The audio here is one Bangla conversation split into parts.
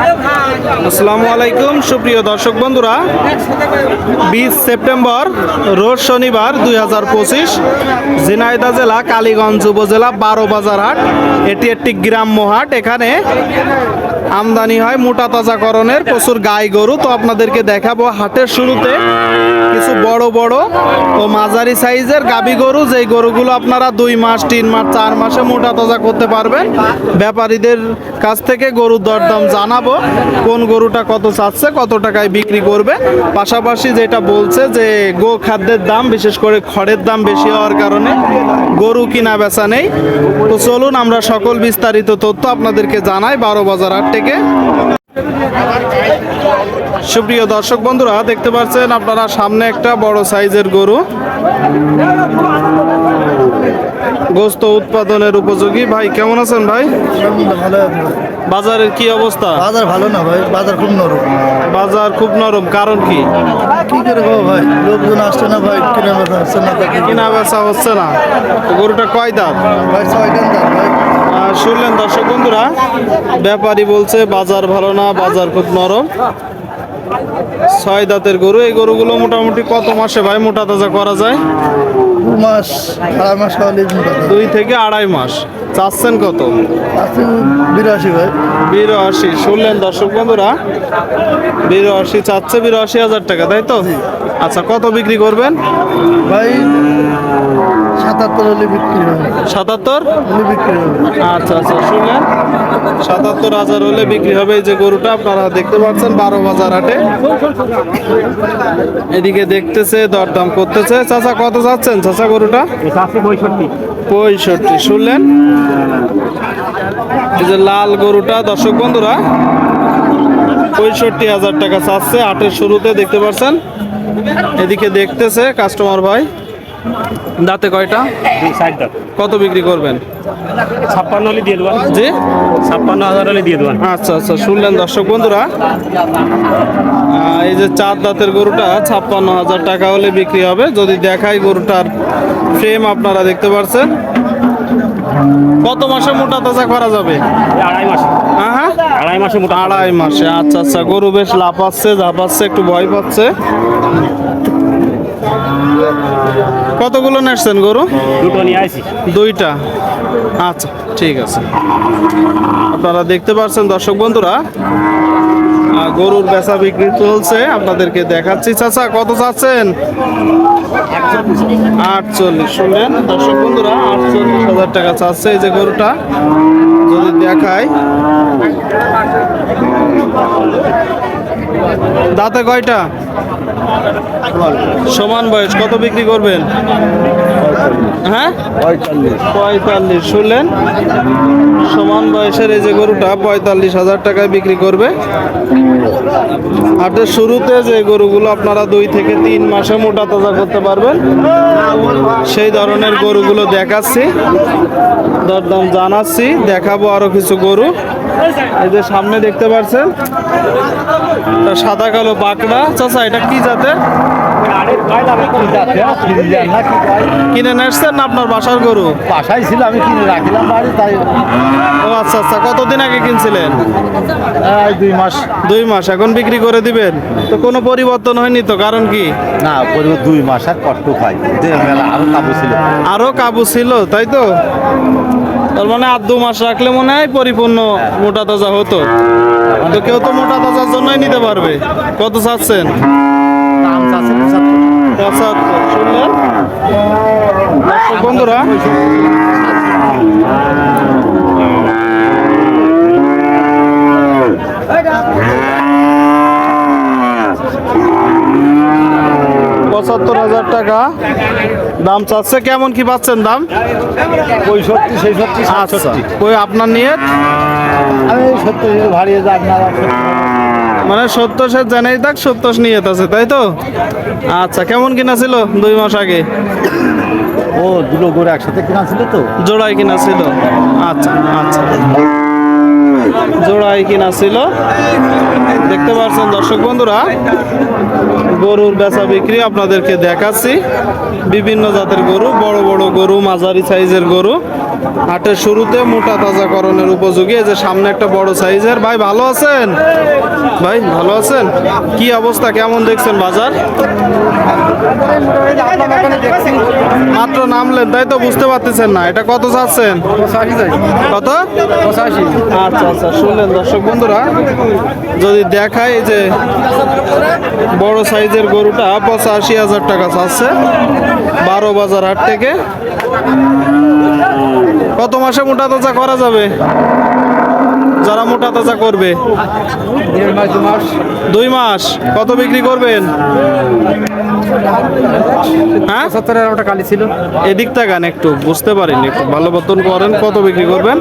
আসসালামু আলাইকুম, সুপ্রিয় দর্শক বন্ধুরা। বিশ সেপ্টেম্বর, রোজ শনিবার দুই হাজার পঁচিশ ঝিনাইদা জেলা, কালীগঞ্জ উপজেলা, বারো বাজার হাট। এটি একটি গ্রাম্য হাট। এখানে আমদানি হয় মোটা তাজাকরণের প্রচুর গাই গরু। তো আপনাদেরকে দেখাবো হাটের শুরুতে কিছু বড় বড় ও মাঝারি সাইজের গাবি গরু। যেই গরুগুলো আপনারা দুই মাস, তিন মাস, চার মাসে মোটা তাজা করতে পারবেন। ব্যাপারীদের কাছ থেকে গরুর দরদাম জানাব। কোন গরুটা কত চাচ্ছে, কত টাকায় বিক্রি করবে। পাশাপাশি যেটা বলছে যে গো খাদ্যের দাম, বিশেষ করে খড়ের দাম বেশি হওয়ার কারণে গরু কিনা বেচা নেই। তো চলুন আমরা সকল বিস্তারিত তথ্য আপনাদেরকে জানাই বারো বাজার হাট থেকে। সুপ্রিয় দর্শক বন্ধুরা দেখতে পাচ্ছেন আপনারা সামনে একটা বড় সাইজের গরু। গোস্ত উৎপাদনের উপযোগী। ভাই কেমন আছেন ভাই? বাজারের কি অবস্থা? বাজার ভালো না ভাই বাজার খুব নরম। বাজার খুব নরম কারণ কি? কি করে ভাই? লোকজন আসছে না ভাই কেনা বেচা হচ্ছে না। কেনা বেচা হচ্ছে না। গরুটা কয় দাঁত? ভাই ছয় দাম ভাই। শুনলেন দর্শক বন্ধুরা ব্যাপারী বলছে বাজার ভালো না বাজার খুব নরম। ছয় দাঁতের গরু এই গরুগুলো মোটামুটি কত মাসে ভাই মোটা তাজা করা যায়? দু মাস আড়াই মাস। দুই থেকে আড়াই মাস। চাচ্ছেন কত? বিরাশি ভাই। বিরাশি। শুনলেন দর্শক বন্ধুরা বিরাশি চাচ্ছে বিরাশি হাজার টাকা তাই তো? আচ্ছা কত বিক্রি করবেন? ভাই সাতাত্তর হলে বিক্রি হবে। সাতাত্তর? হলে বিক্রি হবে। আচ্ছা আচ্ছা শুনলেন। সাতাত্তর হাজার হলে বিক্রি হবে এই যে গরুটা আপনারা দেখতে পাচ্ছেন বারো বাজার হাটে। এদিকে দেখতেছে দরদাম করতেছে। চাচা কত যাচ্ছেন চাচা গরুটা? পঁয়ষট্টি। শুনলেন? এই যে লাল গরুটা দর্শক বন্ধুরা পঁয়ষট্টি হাজার টাকা চাচ্ছে। আটের শুরুতে দেখতে পাচ্ছেন। এদিকে দেখতেছে কাস্টমার ভাই। দাঁতে কয়টা? কত বিক্রি করবেন? ছাপ্পান্ন হলে দিয়ে দেবেন জি? ছাপ্পান্ন হাজার হলে দিয়ে দেবেন আচ্ছা আচ্ছা শুনলেন দর্শক বন্ধুরা। এই যে চার দাঁতের গরুটা ছাপ্পান্ন হাজার টাকা হলে বিক্রি হবে। যদি দেখাই গরুটার ফ্রেম আপনারা দেখতে পাচ্ছেন কত মাসে মোটা তাজা করা যাবে? আড়াই মাসে। হ্যাঁ হ্যাঁ? আড়াই মাসে মোটা। আড়াই মাসে। আচ্ছা আচ্ছা গরু বেশ লাফাচ্ছে ঝাপাচ্ছে একটু ভয় পাচ্ছে। কতগুলো নেসছেন গরু? দুটো নিয়ে আসি দুইটা। আচ্ছা ঠিক আছে। আপনারা দেখতে পাচ্ছেন দর্শক বন্ধুরা গরুর বেচা বিক্রি চলছে। আপনাদেরকে দেখাচ্ছি। চাচা কত চাচ্ছেন? আটচল্লিশ শুনলেন। দর্শক বন্ধুরা আটচল্লিশ হাজার টাকা চাচ্ছে এই যে গরুটা। যদি দেখায় দাঁতে কয়টা? সমান বয়স, কত বিক্রি করবেন? হ্যাঁ? পঁয়তাল্লিশ, শুনলেন? সমান বয়সের এই যে গরুটা, পঁয়তাল্লিশ হাজার টাকায় বিক্রি করবে। হাটের শুরুতে যে গরুগুলো আপনারা দুই থেকে তিন মাসে মোটা তাজা করতে পারবেন, সেই ধরনের গরুগুলো দেখাচ্ছি। দরদাম জানাচ্ছি, দেখাবো আরও কিছু গরু। এই যে সামনে দেখতে পাচ্ছেন একটা সাদা কালো বাঁকড়া চাচা এটা কি জাতের? কিনে নেসছেন না আপনার বাসার গরু? বাসায় ছিল আমি কিনে রাখিলাম বাড়ি তাই। ও আচ্ছা আচ্ছা কতদিন আগে কিনছিলেন? দুই মাস। দুই মাস এখন বিক্রি করে দিবেন? তো কোনো পরিবর্তন হয়নি তো কারণ কি? না দুই মাস আর কষ্ট মেলা আরও কাবু ছিল। আরও কাবু ছিল তাই তো? তার মানে আর দু মাস রাখলে মনে হয় পরিপূর্ণ মোটা তাজা হতো। তো কেউ তো মোটা তাজার জন্যই নিতে পারবে। কত চাচ্ছেন? বন্ধুরা পঁচাত্তর হাজার টাকা দাম চাচ্ছে কেমন কি পাচ্ছেন দাম? পঁয়ষট্টি ছেষট্টি আচ্ছা ওই আপনার নিয়ে আমি সত্তর ভাড়িয়ে মানে সত্তর। সে জানাই থাক সত্তর নিয়ে আছে তাই তো? আচ্ছা কেমন কিনা ছিল দুই মাস আগে? ও দুটো গরু একসাথে কিনা ছিল তো? জোড়াই কিনা ছিল। আচ্ছা আচ্ছা। জোড়াই কিনা ছিল। দেখতে পাচ্ছেন দর্শক বন্ধুরা গরুর বেচা বিক্রি আপনাদেরকে দেখাচ্ছি। বিভিন্ন জাতের গরু, বড় বড় গরু, মাঝারি সাইজের গরু। হাটের শুরুতে মোটা তাজা করণের উপযোগী। এই যে সামনে একটা বড় সাইজের। ভাই, ভালো আছেন? ভাই, ভালো আছেন? কি অবস্থা? কেমন দেখছেন বাজার? মাত্র নামলেন তাই তো বুঝতে পারতেছেন না। এটা কত চাচ্ছেন? কত? আচ্ছা আচ্ছা শুনলেন দর্শক বন্ধুরা। যদি দেখায় যে বড় সাইজের গরুটা পঁচাশি হাজার টাকা চাচ্ছে বারো বাজার হাট থেকে। কত মাসে মোটা তাজা করা যাবে? যারা মোটা তাজা করবে। দুই মাস। কত বিক্রি করবেন? হ্যাঁ? সত্তরের ওটা কালি ছিল। এদিক তাকান একটু বুঝতে পারিনি একটু ভালো মতন করেন কত বিক্রি করবেন?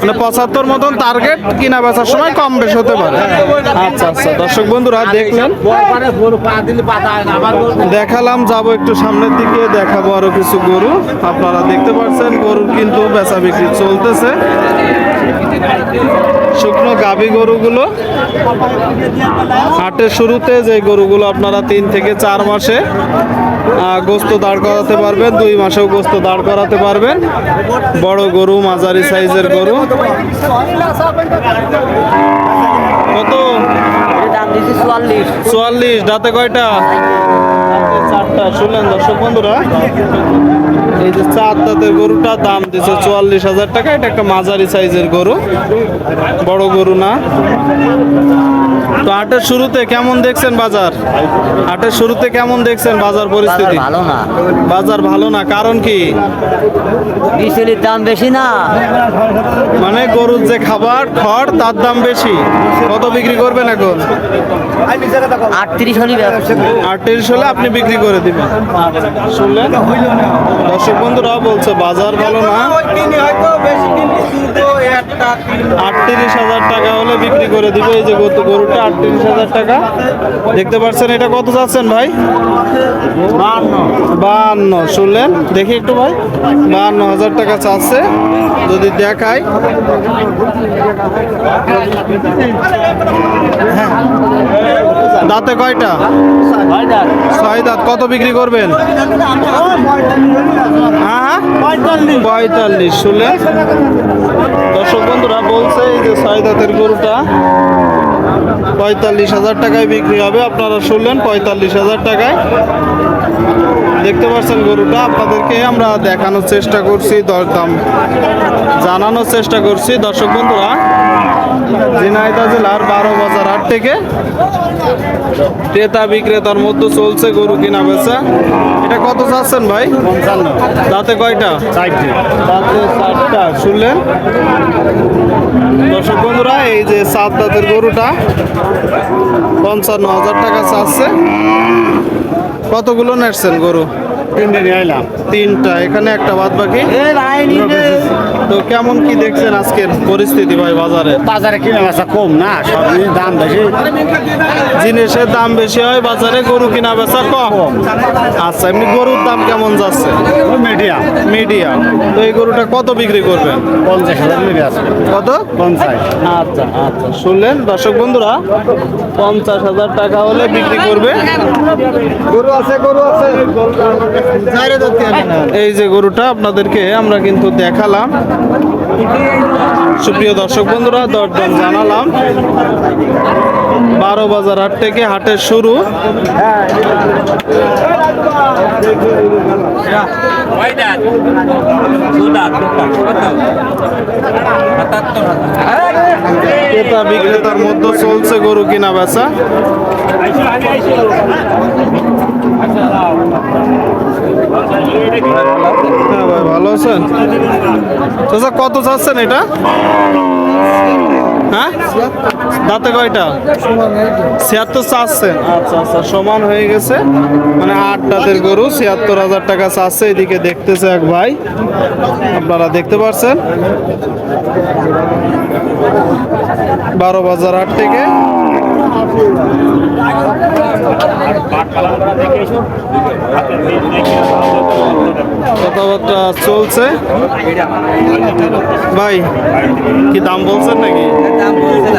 মানে পঁচাত্তর মতন টার্গেট কিনা বেচার সময় কম বেশ হতে পারে। আচ্ছা আচ্ছা দর্শক বন্ধুরা দেখলেন? দেখালাম যাব একটু সামনের দিকে দেখাবো আরও কিছু গরু। আপনারা দেখতে পাচ্ছেন গরুর কিন্তু বেচা বিক্রি চলতেছে। শুকনো গাভী গরুগুলো হাটের শুরুতে যে গরুগুলো আপনারা তিন থেকে চার মাসে গোস্ত দাঁড় করাতে পারবেন, দুই মাসেও গোস্ত দাঁড় করাতে পারবেন। বড় গরু, মাঝারি সাইজের গরু। কত? চুয়াল্লিশ। দাঁতে কয়টা? চারটা। শুনলেন দর্শক বন্ধুরা। এই যে চার দাঁতের গরুটার দাম দিচ্ছে চুয়াল্লিশ হাজার টাকা। এটা একটা মাঝারি সাইজের গরু বড় গরু না। তো হাটের শুরুতে কেমন দেখছেন বাজার? হাটের শুরুতে কেমন দেখছেন বাজার পরিস্থিতি? ভালো না। বাজার ভালো না কারণ কি? বিচুলির দাম বেশি না। মানে গরুর যে খাবার খড় তার দাম বেশি। কত বিক্রি করবেন এখন? আটত্রিশ হলি আটত্রিশ হলে আপনি বিক্রি করে দিবেন। শুনলেন? দর্শক বন্ধুরা বলছে বাজার ভালো না। আটত্রিশ হাজার টাকা হলে বিক্রি করে দিবে। এই যে গরু- গরুটা আটত্রিশ হাজার টাকা। দেখতে পাচ্ছেন এটা কত চাচ্ছেন ভাই? বাহান্ন। শুনলেন? দেখি একটু ভাই। বাহান্ন হাজার টাকা চাচ্ছে। যদি দেখায় দাঁতে কয়টা? ছয় দাঁত কত বিক্রি করবেন? হ্যাঁ পঁয়তাল্লিশ। শুনলেন দর্শক বন্ধুরা বলছে এই যে ছয় দাঁতের গরুটা পঁয়তাল্লিশ হাজার টাকায় বিক্রি হবে। আপনারা শুনলেন পঁয়তাল্লিশ হাজার টাকায়। দেখতে পাচ্ছেন গরুটা। আপনাদেরকে আমরা দেখানোর চেষ্টা করছি দরদাম জানানোর চেষ্টা করছি। দর্শক বন্ধুরা ঝিনাইদহ জেলার বারো বাজার হাট থেকে ক্রেতা বিক্রেতার মধ্যে চলছে গরু কিনা বেচা। এটা কত চাচ্ছেন ভাই? দাঁতে কয়টা? দাঁতে চারটা শুনলেন? দর্শক বন্ধুরা এই যে সাত দাঁতের গরুটা পঞ্চান্ন হাজার টাকা চাচ্ছে। কতগুলো নেটছেন গরু? তিনটে নিয়ে এখানে একটা বাদ বাকি? তো কেমন কি দেখছেন আজকের পরিস্থিতি ভাই বাজারে? বাজারে কিনে বেচা কম না সব দাম বেশি। জিনিসের দাম বেশি হয় বাজারে গরু কিনা বেচা কম। আচ্ছা এমনি গরুর দাম কেমন যাচ্ছে? মিডিয়াম মিডিয়াম তো এই গরুটা কত বিক্রি করবেন? পঞ্চাশ হাজার মিডিয়াম আছে কত? পঞ্চাশ। আচ্ছা আচ্ছা। শুনলেন দর্শক বন্ধুরা? পঞ্চাশ হাজার টাকা হলে বিক্রি করবে। গরু আছে গরু আছে। এই যে গরুটা আপনাদেরকে আমরা কিন্তু দেখালাম। সুপ্রিয় দর্শক বন্ধুরা, দরদাম জানালাম। বারো বাজার হাট থেকে হাটের শুরু। ক্রেতা বিক্রেতার মধ্যে চলছে গরু কিনা বেচা। হ্যাঁ ভালো আছেন? কত চাচ্ছেন এটা? হ্যাঁ? দাঁতে কয়টা? ছিয়াত্তর চাচ্ছেন। আচ্ছা আচ্ছা সমান হয়ে গেছে। মানে আট দাঁতের গরু, ছিয়াত্তর হাজার টাকা চাচ্ছে। এদিকে দেখতেছে এক ভাই। আপনারা দেখতে পাচ্ছেন বারো বাজার আট থেকে কথাবার্তা চলছে। ভাই কি দাম বলছেন নাকি?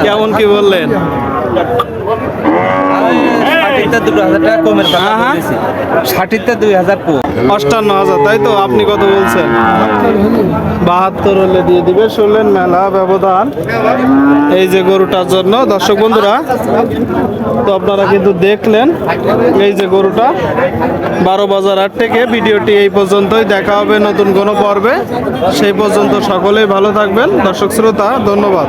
কেমন কি বললেন? দুটো হাজার টাকা কমের। ষাটিতে দুই হাজার কম। অষ্টান্ন হাজার তাই তো? আপনি কত বলছেন? বাহাত্তর হলে দিয়ে দিবে শুনলেন মেলা ব্যবধান। এই যে গরুটার জন্য দর্শক বন্ধুরা তো আপনারা কিন্তু দেখলেন এই যে গরুটা। বারো বাজার আট থেকে ভিডিওটি এই পর্যন্তই দেখা হবে নতুন কোনো পর্বে। সেই পর্যন্ত সকলেই ভালো থাকবেন। দর্শক শ্রোতা ধন্যবাদ।